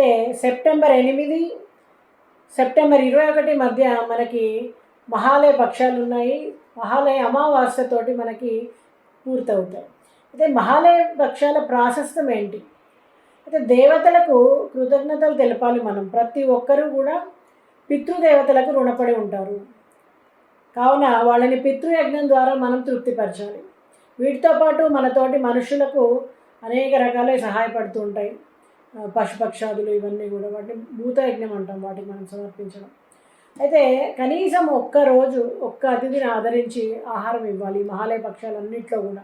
అయితే సెప్టెంబర్ ఎనిమిది సెప్టెంబర్ ఇరవై ఒకటి మధ్య మనకి మహాలయ పక్షాలు ఉన్నాయి. మహాలయ అమావాస్యతోటి మనకి పూర్తవుతాయి. అయితే మహాలయ పక్షాల ప్రాశస్తం ఏంటి? అయితే దేవతలకు కృతజ్ఞతలు తెలపాలి మనం. ప్రతి ఒక్కరూ కూడా పితృదేవతలకు రుణపడి ఉంటారు. కావున వాళ్ళని పితృయజ్ఞం ద్వారా మనం తృప్తిపరచాలి. వీటితో పాటు మనతోటి మనుషులకు అనేక రకాలే సహాయపడుతూ ఉంటాయి. పశుపక్షాదులు ఇవన్నీ కూడా వాటిని భూతయజ్ఞం అంటాం వాటికి మనం సమర్పించడం. అయితే కనీసం ఒక్క రోజు ఒక్క అతిథిని ఆదరించి ఆహారం ఇవ్వాలి మహాలయ పక్షాలన్నింటిలో కూడా.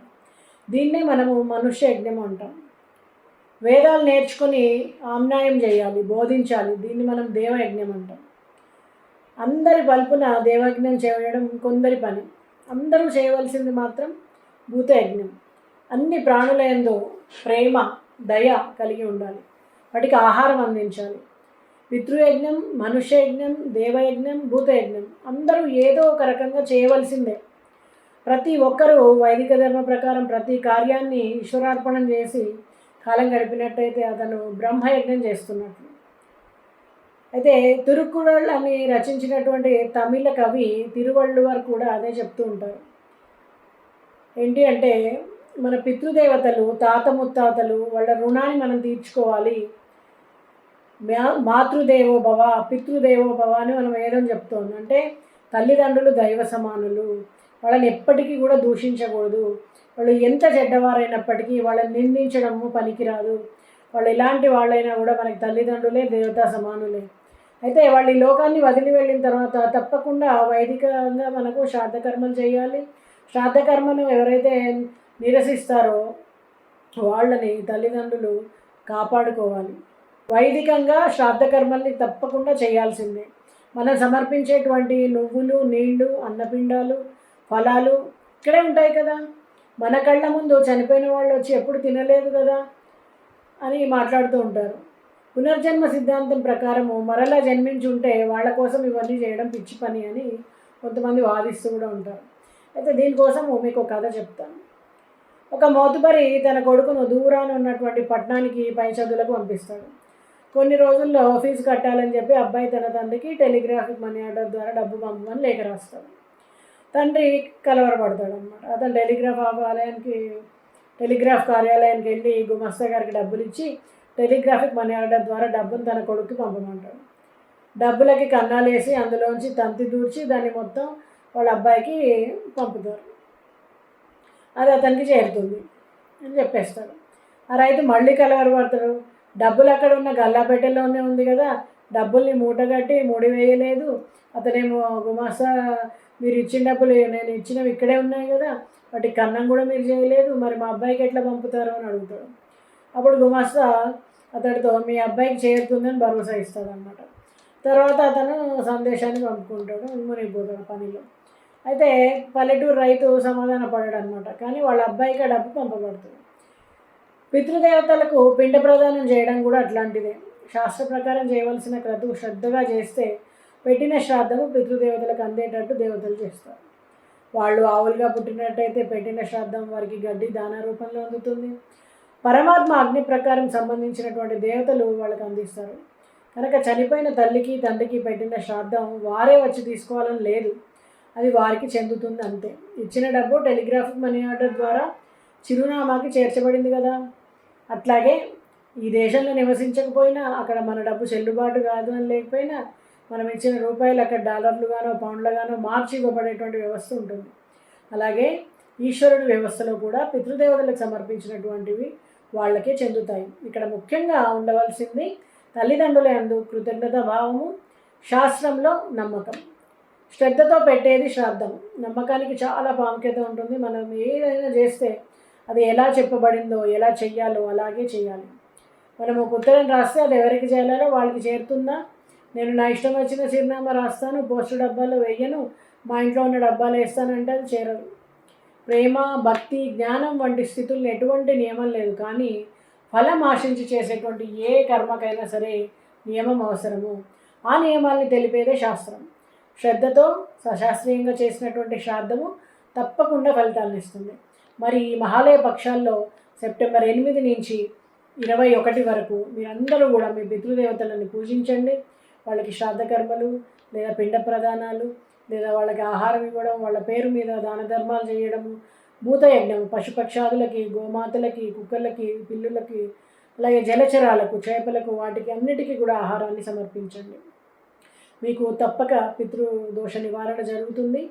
దీన్నే మనము మనుష్య యజ్ఞం అంటాం. వేదాలు నేర్చుకొని ఆమ్నాయం చేయాలి బోధించాలి దీన్ని మనం దేవయజ్ఞం అంటాం. అందరి పలుపున దేవయజ్ఞం చేయడం కొందరి పని. అందరూ చేయవలసింది మాత్రం భూతయజ్ఞం. అన్ని ప్రాణుల యందు ప్రేమ దయ కలిగి ఉండాలి. వాటికి ఆహారం అందించాలి. పితృయజ్ఞం మనుష్యయజ్ఞం దేవయజ్ఞం భూతయజ్ఞం అందరూ ఏదో ఒక రకంగా చేయవలసిందే. ప్రతి ఒక్కరూ వైదిక ధర్మ ప్రకారం ప్రతి కార్యాన్ని ఈశ్వరార్పణం చేసి కాలం గడిపినట్టయితే అతను బ్రహ్మయజ్ఞం చేస్తున్నట్లు అయితే తిరుక్కురళ్ అని రచించినటువంటి తమిళ కవి తిరువళ్ళువారు కూడా అదే చెప్తూ ఉంటారు. ఏంటి అంటే మన పితృదేవతలు తాత ముత్తాతలు వాళ్ళ రుణాన్ని మనం తీర్చుకోవాలి. మాతృదేవో భవ పితృదేవో భవ అని మనం వేదం చెప్తోంది. అంటే తల్లిదండ్రులు దైవ సమానులు. వాళ్ళని ఎప్పటికీ కూడా దూషించకూడదు. వాళ్ళు ఎంత చెడ్డవారైనప్పటికీ వాళ్ళని నిందించడము పనికిరాదు. వాళ్ళు ఎలాంటి వాళ్ళైనా కూడా మనకి తల్లిదండ్రులే దేవతా సమానులే. అయితే వాళ్ళు ఈ లోకాన్ని వదిలి వెళ్ళిన తర్వాత తప్పకుండా వైదికంగా మనకు శ్రాద్ధకర్మలు చేయాలి. శ్రాద్ధకర్మను ఎవరైతే నిరసిస్తారో వాళ్ళని తల్లిదండ్రులు కాపాడుకోవాలి. వైదికంగా శ్రాద్ధకర్మల్ని తప్పకుండా చేయాల్సిందే. మనం సమర్పించేటువంటి నువ్వులు నీళ్ళు అన్నపిండాలు ఫలాలు ఇక్కడే ఉంటాయి కదా. మన కళ్ళ ముందు చనిపోయిన వాళ్ళు వచ్చి ఎప్పుడు తినలేదు కదా అని మాట్లాడుతూ ఉంటారు. పునర్జన్మ సిద్ధాంతం ప్రకారము మరలా జన్మించి ఉంటే వాళ్ళ కోసం ఇవన్నీ చేయడం పిచ్చి పని అని కొంతమంది వాదిస్తూ కూడా ఉంటారు. అయితే దీనికోసం మీకు ఒక కథ చెప్తాను. ఒక మోతుబరి తన కొడుకును దూరాన ఉన్నటువంటి పట్టణానికి పై చదువులకు పంపిస్తాడు. కొన్ని రోజుల్లో ఫీజు కట్టాలని చెప్పి అబ్బాయి తన తండ్రికి టెలిగ్రాఫిక్ మనీ ఆర్డర్ ద్వారా డబ్బు పంపమని లేఖ రాస్తాడు. తండ్రి కలవరపడతాడు అనమాట అతను టెలిగ్రాఫ్ ఆలయానికి టెలిగ్రాఫ్ కార్యాలయానికి వెళ్ళి గుమస్తా గారికి డబ్బులు ఇచ్చి టెలిగ్రాఫిక్ మనీ ఆర్డర్ ద్వారా డబ్బును తన కొడుకు పంపమంటాడు. డబ్బులకి కన్నాలేసి అందులోంచి తంతి దూర్చి దాన్ని మొత్తం వాళ్ళ అబ్బాయికి పంపుతారు. అది అతనికి చేరుతుంది అని చెప్పేస్తాడు. ఆ రైతు మళ్ళీ కలవరపడతాడు. డబ్బులు అక్కడ ఉన్న గల్లాపెట్టెలోనే ఉంది కదా. డబ్బుల్ని మూట కట్టి వేయలేదు. అతనేమో గుమాస మీరు ఇచ్చిన డబ్బులు నేను ఇచ్చినవి ఇక్కడే ఉన్నాయి కదా. వాటి కన్నం కూడా మీరు చేయలేదు. మరి మా అబ్బాయికి ఎట్లా పంపుతారు అని అడుగుతాడు. అప్పుడు గుమాస్తా అతడితో మీ అబ్బాయికి చేరుతుందని భరోసా ఇస్తాడనమాట తర్వాత అతను సందేశాన్ని పంపుకుంటాడు. మునిగిపోతాడు పనిలో. అయితే పల్లెటూరు రైతు సమాధాన పడాడు అనమాట కానీ వాళ్ళ అబ్బాయికి ఆ డబ్బు పంపబడుతుంది. పితృదేవతలకు పిండ ప్రదానం చేయడం కూడా అట్లాంటిదే. శాస్త్ర ప్రకారం చేయవలసిన క్రతువు శ్రద్ధగా చేస్తే పెట్టిన శ్రాద్ధము పితృదేవతలకు అందేటట్టు దేవతలు చేస్తారు. వాళ్ళు ఆవులుగా పుట్టినట్టయితే పెట్టిన శ్రాద్ధం వారికి గడ్డి దాన రూపంలో అందుతుంది. పరమాత్మ అగ్ని ప్రకారం సంబంధించినటువంటి దేవతలు వాళ్ళకి అందిస్తారు. కనుక చనిపోయిన తల్లికి తండ్రికి పెట్టిన శ్రాద్ధం వారే వచ్చి తీసుకోవాలని లేదు. అది వారికి చెందుతుంది అంతే. ఇచ్చిన డబ్బు టెలిగ్రాఫిక్ మనీ ఆర్డర్ ద్వారా చిరునామాకి చేర్చబడింది కదా. అట్లాగే ఈ దేశంలో నివసించకపోయినా అక్కడ మన డబ్బు చెల్లుబాటు కాదు అని లేకపోయినా మనం ఇచ్చిన రూపాయలు అక్కడ డాలర్లుగానో పౌండ్లుగానో మార్చి ఇవ్వబడేటువంటి వ్యవస్థ ఉంటుంది. అలాగే ఈశ్వరుడి వ్యవస్థలో కూడా పితృదేవతలకు సమర్పించినటువంటివి వాళ్ళకే చెందుతాయి. ఇక్కడ ముఖ్యంగా ఉండవలసింది తల్లిదండ్రుల అందు కృతజ్ఞత భావము శాస్త్రంలో నమ్మకం. శ్రద్ధతో పెట్టేది శ్రాద్ధం నమ్మకానికి చాలా ప్రాముఖ్యత ఉంటుంది. మనం ఏదైనా చేస్తే అది ఎలా చెప్పబడిందో ఎలా చెయ్యాలో అలాగే చేయాలి మనం ఒక ఉత్తరం రాస్తే అది ఎవరికి చేయాలో వాళ్ళకి చేరుతుందా? నేను నా ఇష్టం వచ్చిన చిరునామా రాస్తాను పోస్టు డబ్బాలో వేయను మా ఇంట్లో ఉన్న డబ్బాలు వేస్తానంటే అది చేరదు. ప్రేమ భక్తి జ్ఞానం వంటి స్థితులను ఎటువంటి నియమం లేదు. కానీ ఫలం ఆశించి చేసేటువంటి ఏ కర్మకైనా సరే నియమం అవసరము. ఆ నియమాల్ని తెలిపేదే శాస్త్రం. శ్రద్ధతో సశాస్త్రీయంగా చేసినటువంటి శ్రాద్ధము తప్పకుండా ఫలితాలను ఇస్తుంది. మరి ఈ మహాలయ పక్షాల్లో సెప్టెంబర్ ఎనిమిది నుంచి ఇరవై ఒకటి వరకు మీరందరూ కూడా మీ పితృదేవతలను పూజించండి. వాళ్ళకి శ్రాద్ధకర్మలు లేదా పిండ ప్రదానాలు లేదా వాళ్ళకి ఆహారం ఇవ్వడం వాళ్ళ పేరు మీద దాన ధర్మాలు చేయడము భూతయజ్ఞం పశుపక్షాదులకి గోమాతలకి కుక్కలకి పిల్లులకి అలాగే జలచరాలకు చేపలకు వాటికి అన్నిటికీ కూడా ఆహారాన్ని సమర్పించండి. మీకు తప్పక పితృదోష నివారణ జరుగుతుంది.